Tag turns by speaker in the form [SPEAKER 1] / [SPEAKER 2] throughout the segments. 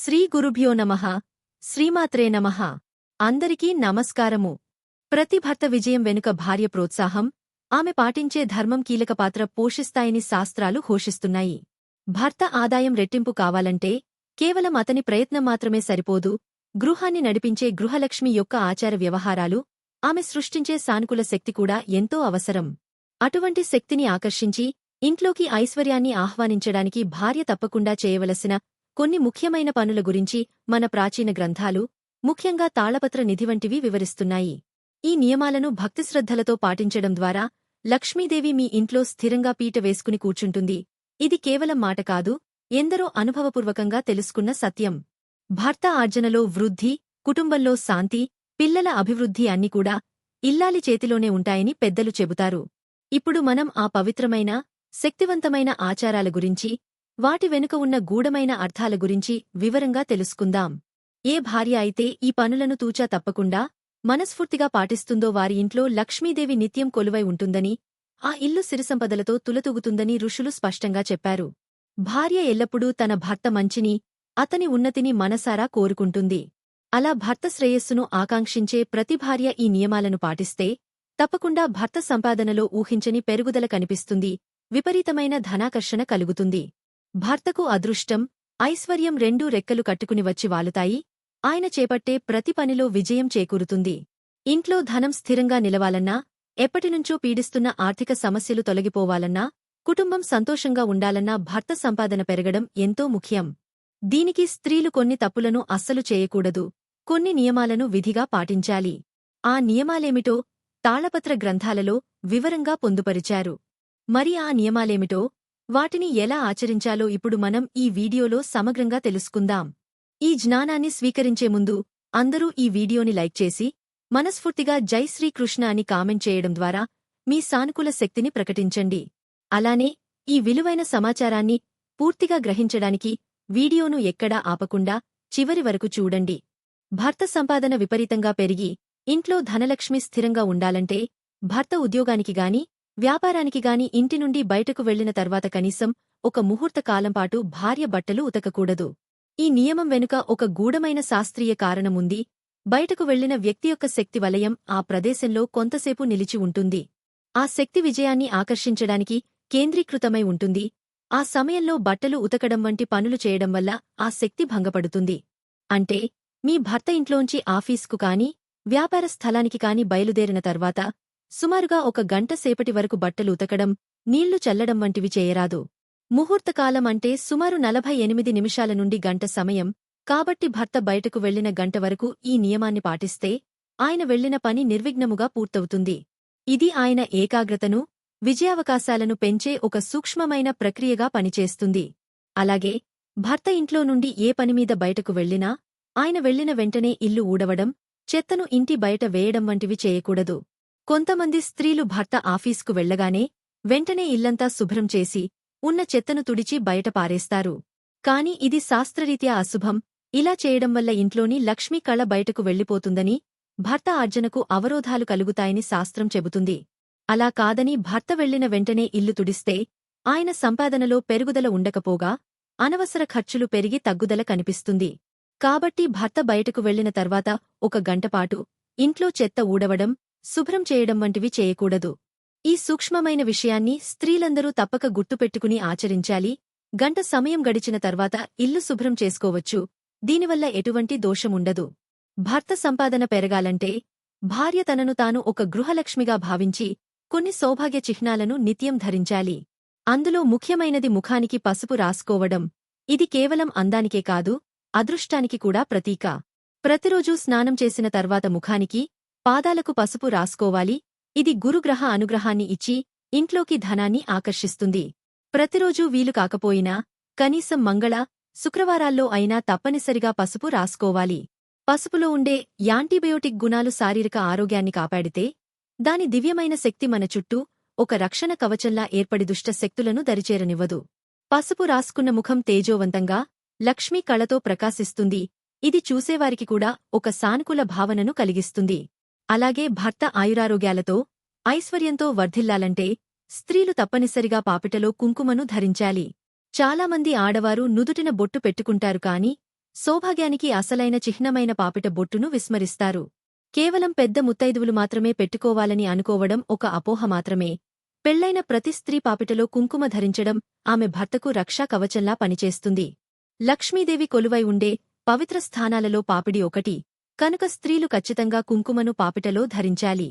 [SPEAKER 1] శ్రీ గురుభ్యో నమః. శ్రీమాత్రే నమః. అందరికీ నమస్కారము. ప్రతి భర్త విజయం వెనుక భార్య ప్రోత్సాహం. ఆమె పాటించే ధర్మం కీలక పాత్ర పోషిస్తాయని శాస్త్రాలు ఘోషిస్తున్నాయి. భర్త ఆదాయం రెట్టింపు కావాలంటే కేవలం అతని ప్రయత్నం మాత్రమే సరిపోదు. గృహాన్ని నడిపించే గృహలక్ష్మి యొక్క ఆచార వ్యవహారాలు ఆమె సృష్టించే సానుకూల శక్తి కూడా ఎంతో అవసరం. అటువంటి శక్తిని ఆకర్షించి ఇంట్లోకి ఐశ్వర్యాన్ని ఆహ్వానించడానికి భార్య తప్పకుండా చేయవలసిన కొన్ని ముఖ్యమైన పనుల గురించి మన ప్రాచీన గ్రంథాలు ముఖ్యంగా తాళపత్ర నిధి వంటివి వివరిస్తున్నాయి. ఈ నియమాలను భక్తిశ్రద్ధలతో పాటించడం ద్వారా లక్ష్మీదేవి మీ ఇంట్లో స్థిరంగా పీట వేసుకుని కూర్చుంటుంది. ఇది కేవలం మాట కాదు ఎందరో అనుభవపూర్వకంగా తెలుసుకున్న సత్యం. భర్త ఆర్జనలో వృద్ధి కుటుంబంలో శాంతి పిల్లల అభివృద్ధి అన్ని కూడా ఇల్లాలి చేతిలోనే ఉంటాయని పెద్దలు చెబుతారు. ఇప్పుడు మనం ఆ పవిత్రమైన శక్తివంతమైన ఆచారాల గురించి వాటి వెనుక ఉన్న గూఢమైన అర్థాల గురించి వివరంగా తెలుసుకుందాం. ఏ భార్య అయితే ఈ పనులను తూచా తప్పకుండా మనస్ఫూర్తిగా పాటిస్తుందో వారి ఇంట్లో లక్ష్మీదేవి నిత్యం కొలువై ఉంటుందని ఆ ఇల్లు సిరిసంపదలతో తులతూగుతుందని ఋషులు స్పష్టంగా చెప్పారు. భార్య ఎల్లప్పుడూ తన భర్త మంచిని అతని ఉన్నతిని మనసారా కోరుకుంటుంది. అలా భర్త శ్రేయస్సును ఆకాంక్షించే ప్రతి భార్య ఈ నియమాలను పాటిస్తే తప్పకుండా భర్త సంపాదనలో ఊహించని పెరుగుదల కనిపిస్తుంది విపరీతమైన ధనాకర్షణ కలుగుతుంది. భర్తకు అదృష్టం ఐశ్వర్యం రెండూ రెక్కలు కట్టుకుని వచ్చి వాలుతాయి. ఆయన చేపట్టే ప్రతి పనిలో విజయం చేకూరుతుంది. ఇంట్లో ధనం స్థిరంగా నిలవాలన్నా ఎప్పటినుంచో పీడిస్తున్న ఆర్థిక సమస్యలు తొలగిపోవాలన్నా కుటుంబం సంతోషంగా ఉండాలన్నా భర్త సంపాదన పెరగడం ఎంతో ముఖ్యం. దీనికి స్త్రీలు కొన్ని తప్పులను అస్సలు చేయకూడదు. కొన్ని నియమాలను విధిగా పాటించాలి. ఆ నియమాలేమిటో తాళపత్ర గ్రంథాలలో వివరంగా పొందుపరిచారు. మరి ఆ నియమాలేమిటో వాటిని ఎలా ఆచరించాలో ఇప్పుడు మనం ఈ వీడియోలో సమగ్రంగా తెలుసుకుందాం. ఈ జ్ఞానాన్ని స్వీకరించే ముందు అందరూ ఈ వీడియోని లైక్ చేసి మనస్ఫూర్తిగా జై శ్రీకృష్ణ అని కామెంట్ చేయడం ద్వారా మీ సానుకూల శక్తిని ప్రకటించండి. అలానే ఈ విలువైన సమాచారాన్ని పూర్తిగా గ్రహించడానికి వీడియోను ఎక్కడా ఆపకుండా చివరి వరకు చూడండి. భర్త సంపాదన విపరీతంగా పెరిగి ఇంట్లో ధనలక్ష్మి స్థిరంగా ఉండాలంటే భర్త ఉద్యోగానికి గాని వ్యాపారానికి గాని ఇంటి నుండి బయటకు వెళ్ళిన తర్వాత కనీసం ఒక ముహూర్త కాలంపాటు భార్య బట్టలు ఉతకకూడదు. ఈ నియమం వెనుక ఒక గూఢమైన శాస్త్రీయ కారణముంది బయటకు వెళ్ళిన వ్యక్తి యొక్క శక్తి వలయం ఆ ప్రదేశంలో కొంతసేపు నిలిచి ఉంటుంది. ఆ శక్తి విజయాన్ని ఆకర్షించడానికి కేంద్రీకృతమై ఉంటుంది. ఆ సమయంలో బట్టలు ఉతకడం వంటి పనులు చేయడం వల్ల ఆ శక్తి భంగపడుతుంది. అంటే మీ భర్త ఇంట్లోంచి ఆఫీస్కు కాని వ్యాపార స్థలానికి కాని బయలుదేరిన తర్వాత సుమారుగా ఒక గంట సేపటి వరకు బట్టలు ఉతకడం నీళ్ళు చల్లడం వంటివి చేయరాదు. ముహూర్తకాలం అంటే సుమారు నలభై ఎనిమిది నిమిషాల నుండి గంట సమయం. కాబట్టి భర్త బయటకు వెళ్ళిన గంట వరకు ఈ నియమాన్ని పాటిస్తే ఆయన వెళ్ళిన పని నిర్విఘ్నముగా పూర్తవుతుంది. ఇది ఆయన ఏకాగ్రతను విజయావకాశాలను పెంచే ఒక సూక్ష్మమైన ప్రక్రియగా పనిచేస్తుంది. అలాగే భర్త ఇంట్లో నుండి ఏ పనిమీద బయటకు వెళ్ళినా ఆయన వెళ్ళిన వెంటనే ఇల్లు ఊడవడం చెత్తను ఇంటి బయట వేయడం వంటివి చేయకూడదు. కొంతమంది స్త్రీలు భర్త ఆఫీస్కు వెళ్ళగానే వెంటనే ఇల్లంతా శుభ్రం చేసి ఉన్న చెత్తను తుడిచి బయట పారేస్తారు. కాని ఇది శాస్త్రరీత్యా అశుభం. ఇలా చేయడం వల్ల ఇంట్లోని లక్ష్మీ కళ బయటకు వెళ్ళిపోతుందని భర్త ఆర్జనకు అవరోధాలు కలుగుతాయని శాస్త్రం చెబుతుంది. అలా కాదని భర్త వెళ్ళిన వెంటనే ఇల్లు తుడిస్తే ఆయన సంపాదనలో పెరుగుదల ఉండకపోగా అనవసర ఖర్చులు పెరిగి తగ్గుదల కనిపిస్తుంది. కాబట్టి భర్త బయటకు వెళ్ళిన తర్వాత ఒక గంటపాటు ఇంట్లో చెత్త ఊడవడం శుభ్రం చేయడం వంటివి చేయకూడదు. ఈ సూక్ష్మమైన విషయాన్ని స్త్రీలందరూ తప్పక గుర్తుపెట్టుకుని ఆచరించాలి. గంట సమయం గడిచిన తర్వాత ఇల్లు శుభ్రం చేసుకోవచ్చు. దీనివల్ల ఎటువంటి దోషముండదు భర్త సంపాదన పెరగాలంటే భార్య తనను తాను ఒక గృహలక్ష్మిగా భావించి కొన్ని సౌభాగ్య చిహ్నాలను నిత్యం ధరించాలి. అందులో ముఖ్యమైనది ముఖానికి పసుపు రాసుకోవడం. ఇది కేవలం అందానికే కాదు అదృష్టానికి కూడా ప్రతీక. ప్రతిరోజూ స్నానం చేసిన తర్వాత ముఖానికి పాదాలకు పసుపు రాసుకోవాలి. ఇది గురుగ్రహ అనుగ్రహాన్ని ఇచ్చి ఇంట్లోకి ధనాన్ని ఆకర్షిస్తుంది. ప్రతిరోజూ వీలు కాకపోయినా కనీసం మంగళ శుక్రవారాల్లో అయినా తప్పనిసరిగా పసుపు రాసుకోవాలి. పసుపులో ఉండే యాంటీబయోటిక్ గుణాలు శారీరక ఆరోగ్యాన్ని కాపాడితే దాని దివ్యమైన శక్తి మన చుట్టూ ఒక రక్షణ కవచంలా ఏర్పడి దుష్ట శక్తులను దరిచేరనివ్వదు. పసుపు రాసుకున్న ముఖం తేజోవంతంగా లక్ష్మీ కళతో ప్రకాశిస్తుంది. ఇది చూసేవారికి కూడా ఒక సానుకూల భావనను కలిగిస్తుంది. అలాగే భర్త ఆయురారోగ్యాలతో ఐశ్వర్యంతో వర్ధిల్లాలంటే స్త్రీలు తప్పనిసరిగా పాపిటలో కుంకుమను ధరించాలి. చాలామంది ఆడవారు నుదుటిన బొట్టు పెట్టుకుంటారు కాని సౌభాగ్యానికి అసలైన చిహ్నమైన పాపిట బొట్టును విస్మరిస్తారు. కేవలం పెద్ద ముత్తైదువులు మాత్రమే పెట్టుకోవాలని అనుకోవడం ఒక అపోహ మాత్రమే. పెళ్ళైన ప్రతి స్త్రీ పాపిటలో కుంకుమ ధరించడం ఆమె భర్తకు రక్షా కవచంలా పనిచేస్తుంది. లక్ష్మీదేవి కొలువై ఉండే పవిత్ర స్థానాలలో పాపిడి ఒకటి. కనుక స్త్రీలు ఖచ్చితంగా కుంకుమను పాపిటలో ధరించాలి.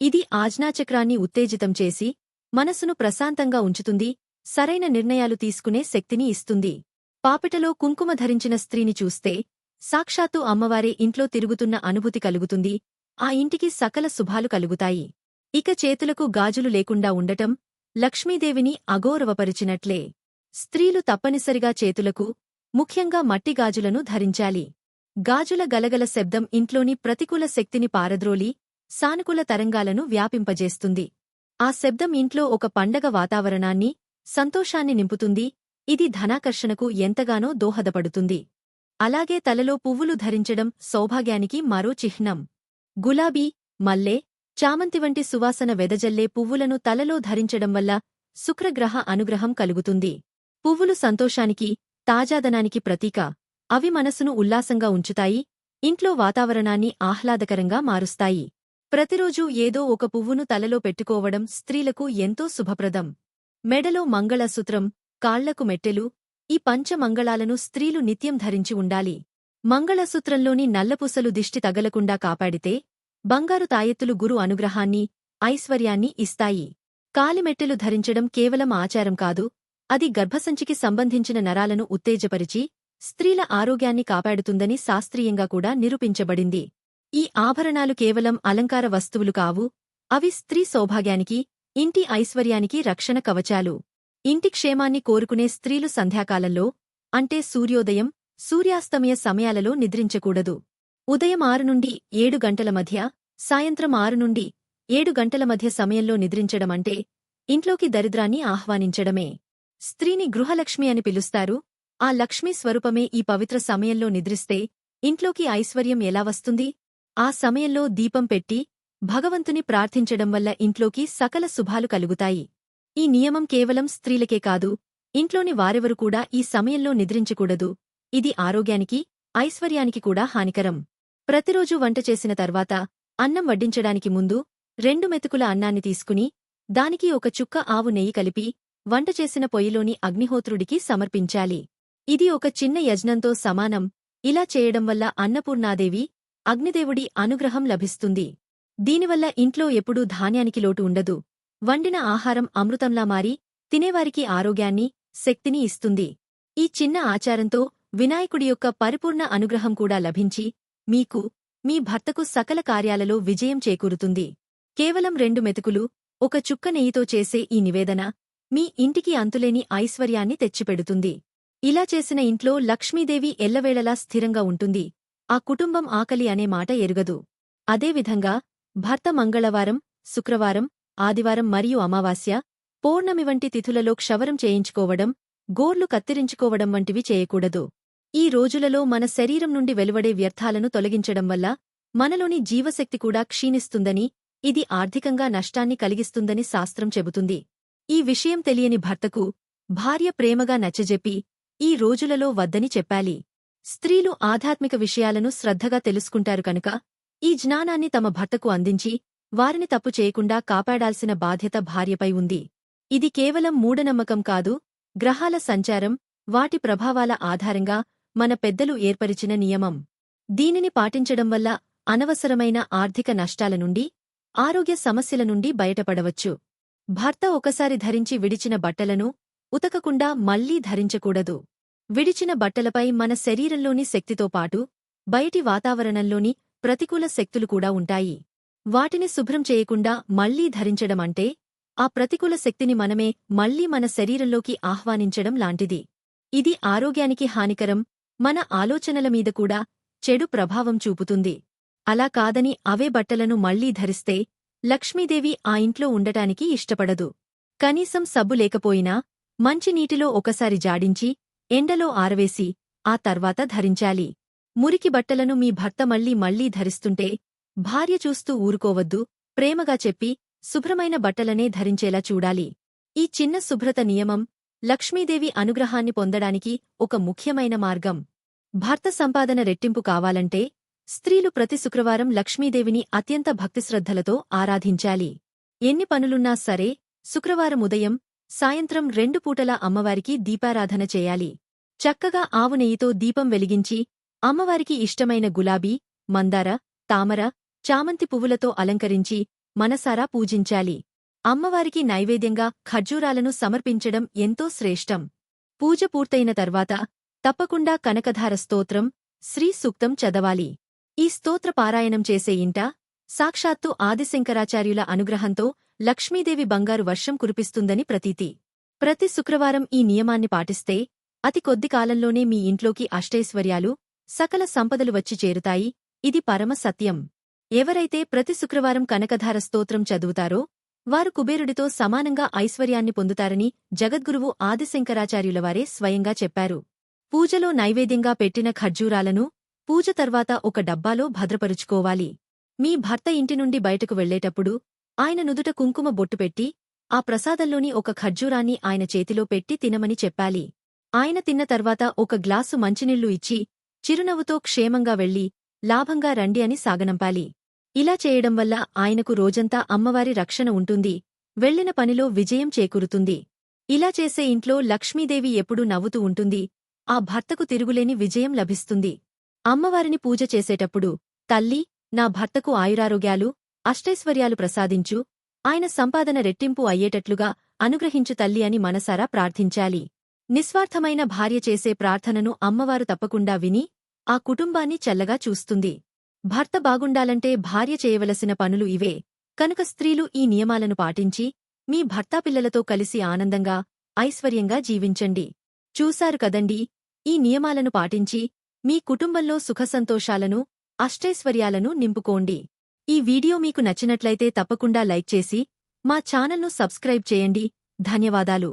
[SPEAKER 1] ఇది ఆజ్ఞాచక్రాన్ని ఉత్తేజితం చేసి మనసును ప్రశాంతంగా ఉంచుతుంది సరైన నిర్ణయాలు తీసుకునే శక్తిని ఇస్తుంది. పాపిటలో కుంకుమ ధరించిన స్త్రీని చూస్తే సాక్షాత్తు అమ్మవారే ఇంట్లో తిరుగుతున్న అనుభూతి కలుగుతుంది ఆ ఇంటికి సకల శుభాలు కలుగుతాయి. ఇక చేతులకు గాజులు లేకుండా ఉండటం లక్ష్మీదేవిని అగౌరవపరిచినట్లే. స్త్రీలు తప్పనిసరిగా చేతులకు ముఖ్యంగా మట్టి గాజులను ధరించాలి. గాజుల గలగల శబ్దం ఇంట్లోని ప్రతికూల శక్తిని పారద్రోలి సానుకూల తరంగాలను వ్యాపింపజేస్తుంది. ఆ శబ్దం ఇంట్లో ఒక పండగ వాతావరణాన్ని సంతోషాన్ని నింపుతుంది ఇది ధనాకర్షణకు ఎంతగానో దోహదపడుతుంది. అలాగే తలలో పువ్వులు ధరించడం సౌభాగ్యానికి మరో చిహ్నం. గులాబీ మల్లె చామంతి వంటి సువాసన వెదజల్లే పువ్వులను తలలో ధరించడం వల్ల శుక్రగ్రహ అనుగ్రహం కలుగుతుంది. పువ్వులు సంతోషానికి తాజాదనానికి ప్రతీక. అవి మనసును ఉల్లాసంగా ఉంచుతాయి ఇంట్లో వాతావరణాన్ని ఆహ్లాదకరంగా మారుస్తాయి. ప్రతిరోజూ ఏదో ఒక పువ్వును తలలో పెట్టుకోవడం స్త్రీలకు ఎంతో శుభప్రదం. మెడలో మంగళసూత్రం కాళ్ళకు మెట్టెలు ఈ పంచమంగళాలను స్త్రీలు నిత్యం ధరించి ఉండాలి. మంగళసూత్రంలోని నల్లపుసలు దిష్టి తగలకుండా కాపాడితే బంగారు తాయెత్తులు గురు అనుగ్రహాన్ని ఐశ్వర్యాన్ని ఇస్తాయి. కాలిమెట్టెలు ధరించడం కేవలం ఆచారం కాదు అది గర్భసంచికి సంబంధించిన నరాలను ఉత్తేజపరిచి స్త్రీల ఆరోగ్యాన్ని కాపాడుతుందని శాస్త్రీయంగా కూడా నిరూపించబడింది. ఈ ఆభరణాలు కేవలం అలంకార వస్తువులు కావు అవి స్త్రీ సౌభాగ్యానికి ఇంటి ఐశ్వర్యానికి రక్షణ కవచాలు. ఇంటి క్షేమాన్ని కోరుకునే స్త్రీలు సంధ్యాకాలంలో అంటే సూర్యోదయం సూర్యాస్తమయ సమయాలలో నిద్రించకూడదు. ఉదయం ఆరు నుండి ఏడు గంటల మధ్య సాయంత్రం ఆరు నుండి ఏడు గంటల మధ్య సమయంలో నిద్రించడమంటే ఇంట్లోకి దరిద్రాన్ని ఆహ్వానించడమే. స్త్రీని గృహలక్ష్మి అని పిలుస్తారు ఆ లక్ష్మీ స్వరూపమే ఈ పవిత్ర సమయంలో నిద్రిస్తే ఇంట్లోకి ఐశ్వర్యం ఎలా వస్తుంది? ఆ సమయంలో దీపం పెట్టి భగవంతుని ప్రార్థించడం వల్ల ఇంట్లోకి సకల శుభాలు కలుగుతాయి. ఈ నియమం కేవలం స్త్రీలకే కాదు ఇంట్లోని వారెవరు కూడా ఈ సమయంలో నిద్రించకూడదు. ఇది ఆరోగ్యానికి ఐశ్వర్యానికి కూడా హానికరం. ప్రతిరోజూ వంట చేసిన తర్వాత అన్నం వడ్డించడానికి ముందు రెండు మెతుకుల అన్నాన్ని తీసుకుని దానికి ఒక చుక్క ఆవు నెయ్యి కలిపి వంట చేసిన పొయ్యిలోని అగ్నిహోత్రుడికి సమర్పించాలి. ఇది ఒక చిన్న యజ్ఞంతో సమానం. ఇలా చేయడం వల్ల అన్నపూర్ణాదేవి అగ్నిదేవుడి అనుగ్రహం లభిస్తుంది. దీనివల్ల ఇంట్లో ఎప్పుడూ ధాన్యానికి లోటు ఉండదు. వండిన ఆహారం అమృతంలా మారి తినేవారికి ఆరోగ్యాన్ని శక్తిని ఇస్తుంది. ఈ చిన్న ఆచారంతో వినాయకుడి యొక్క పరిపూర్ణ అనుగ్రహం కూడా లభించి మీకు మీ భర్తకు సకల కార్యాలలో విజయం చేకూరుతుంది. కేవలం రెండు మెతుకులు ఒక చుక్క నెయ్యితో చేసే ఈ నివేదన మీ ఇంటికి అంతులేని ఐశ్వర్యాన్ని తెచ్చిపెడుతుంది. ఇలా చేసిన ఇంట్లో లక్ష్మీదేవి ఎల్లవేళలా స్థిరంగా ఉంటుంది. ఆ కుటుంబం ఆకలి అనే మాట ఎరుగదు. అదేవిధంగా భర్త మంగళవారం శుక్రవారం ఆదివారం మరియు అమావాస్య పౌర్ణమి వంటి తిథులలో క్షవరం చేయించుకోవడం గోర్లు కత్తిరించుకోవడం వంటివి చేయకూడదు. ఈ రోజులలో మన శరీరం నుండి వెలువడే వ్యర్థాలను తొలగించడం వల్ల మనలోని జీవశక్తి కూడా క్షీణిస్తుందని ఇది ఆర్థికంగా నష్టాన్ని కలిగిస్తుందని శాస్త్రం చెబుతుంది. ఈ విషయం తెలియని భర్తకు భార్య ప్రేమగా నచ్చజెప్పి ఈ రోజులలో వద్దని చెప్పాలి. స్త్రీలు ఆధ్యాత్మిక విషయాలను శ్రద్ధగా తెలుసుకుంటారు కనుక ఈ జ్ఞానాన్ని తమ భర్తకు అందించి వారిని తప్పు చేయకుండా కాపాడాల్సిన బాధ్యత భార్యపై ఉంది. ఇది కేవలం మూఢనమ్మకం కాదు గ్రహాల సంచారం వాటి ప్రభావాల ఆధారంగా మన పెద్దలు ఏర్పరిచిన నియమం. దీనిని పాటించడం వల్ల అనవసరమైన ఆర్థిక నష్టాల నుండి ఆరోగ్య సమస్యల నుండి బయటపడవచ్చు. భర్త ఒకసారి ధరించి విడిచిన బట్టలను ఉతకకుండా మళ్ళీ ధరించకూడదు. విడిచిన బట్టలపై మన శరీరంలోని శక్తితో పాటు బయటి వాతావరణంలోని ప్రతికూల శక్తులు కూడా ఉంటాయి. వాటిని శుభ్రం చేయకుండా మళ్ళీ ధరించడమంటే ఆ ప్రతికూల శక్తిని మనమే మళ్ళీ మన శరీరంలోకి ఆహ్వానించడం లాంటిది. ఇది ఆరోగ్యానికి హానికరం మన ఆలోచనల మీద కూడా చెడు ప్రభావం చూపుతుంది. అలా కాదని అవే బట్టలను మళ్ళీ ధరిస్తే లక్ష్మీదేవి ఆ ఇంట్లో ఉండటానికి ఇష్టపడదు. కనీసం సబ్బు లేకపోయినా మంచినీటిలో ఒకసారి జాడించి ఎండలో ఆరవేసి ఆ తర్వాత ధరించాలి. మురికి బట్టలను మీ భర్త మళ్ళీ మళ్ళీ ధరిస్తుంటే భార్య చూస్తూ ఊరుకోవద్దు ప్రేమగా చెప్పి శుభ్రమైన బట్టలనే ధరించేలా చూడాలి. ఈ చిన్న శుభ్రత నియమం లక్ష్మీదేవి అనుగ్రహాన్ని పొందడానికి ఒక ముఖ్యమైన మార్గం. భర్త సంపాదన రెట్టింపు కావాలంటే స్త్రీలు ప్రతి శుక్రవారం లక్ష్మీదేవిని అత్యంత భక్తిశ్రద్ధలతో ఆరాధించాలి. ఎన్ని పనులున్నా సరే శుక్రవారం ఉదయం సాయంత్రం రెండు పూటలా అమ్మవారికి దీపారాధన చేయాలి. చక్కగా ఆవు నెయ్యితో దీపం వెలిగించి అమ్మవారికి ఇష్టమైన గులాబీ మందార తామర చామంతి పువ్వులతో అలంకరించి మనసారా పూజించాలి. అమ్మవారికి నైవేద్యంగా ఖర్జూరాలను సమర్పించడం ఎంతో శ్రేష్టం. పూజ పూర్తయిన తర్వాత తప్పకుండా కనకధార స్తోత్రం శ్రీ సూక్తం చదవాలి. ఈ స్తోత్ర పారాయణం చేసే ఇంట సాక్షాత్తు ఆదిశంకరాచార్యుల అనుగ్రహంతో లక్ష్మీదేవి బంగారు వర్షం కురిపిస్తుందని ప్రతీతి. ప్రతి శుక్రవారం ఈ నియమాన్ని పాటిస్తే అతి కొద్ది కాలంలోనే మీ ఇంట్లోకి అష్టైశ్వర్యాలు సకల సంపదలు వచ్చి చేరుతాయి. ఇది పరమ సత్యం. ఎవరైతే ప్రతి శుక్రవారం కనకధార స్తోత్రం చదువుతారో వారు కుబేరుడితో సమానంగా ఐశ్వర్యాన్ని పొందుతారని జగద్గురువు ఆదిశంకరాచార్యులవారే స్వయంగా చెప్పారు. పూజలో నైవేద్యంగా పెట్టిన ఖర్జూరాలను పూజ తర్వాత ఒక డబ్బాలో భద్రపరుచుకోవాలి. మీ భర్త ఇంటి నుండి బయటకు వెళ్ళేటప్పుడు ఆయన నుదుట కుంకుమ బొట్టు పెట్టి ఆ ప్రసాదంలోని ఒక ఖర్జూరాన్ని ఆయన చేతిలో పెట్టి తినమని చెప్పాలి. ఆయన తిన్న తర్వాత ఒక గ్లాసు మంచినీళ్ళు ఇచ్చి చిరునవ్వుతో క్షేమంగా వెళ్ళి లాభంగా రండి అని సాగనంపాలి. ఇలా చేయడం వల్ల ఆయనకు రోజంతా అమ్మవారి రక్షణ ఉంటుంది వెళ్ళిన పనిలో విజయం చేకూరుతుంది. ఇలా చేసే ఇంట్లో లక్ష్మీదేవి ఎప్పుడూ నవ్వుతూ ఉంటుంది ఆ భర్తకు తిరుగులేని విజయం లభిస్తుంది. అమ్మవారిని పూజ చేసేటప్పుడు తల్లి నా భర్తకు ఆయురారోగ్యాలు అష్టైశ్వర్యాలు ప్రసాదించు. ఆయన సంపాదన రెట్టింపు అయ్యేటట్లుగా అనుగ్రహించు తల్లి అని మనసారా ప్రార్థించాలి. నిస్వార్థమైన భార్య చేసే ప్రార్థనను అమ్మవారు తప్పకుండా విని ఆ కుటుంబాన్ని చల్లగా చూస్తుంది. భర్త బాగుండాలంటే భార్య చేయవలసిన పనులు ఇవే. కనుక స్త్రీలు ఈ నియమాలను పాటించి మీ భర్తాపిల్లలతో కలిసి ఆనందంగా ఐశ్వర్యంగా జీవించండి. చూశారు కదండీ? ఈ నియమాలను పాటించి మీ కుటుంబంలో సుఖసంతోషాలను అష్టైశ్వర్యాలను నింపుకోండి. ఈ వీడియో మీకు నచ్చినట్లయితే తప్పకుండా లైక్ చేసి మా ఛానల్ను సబ్స్క్రైబ్ చేయండి. ధన్యవాదాలు.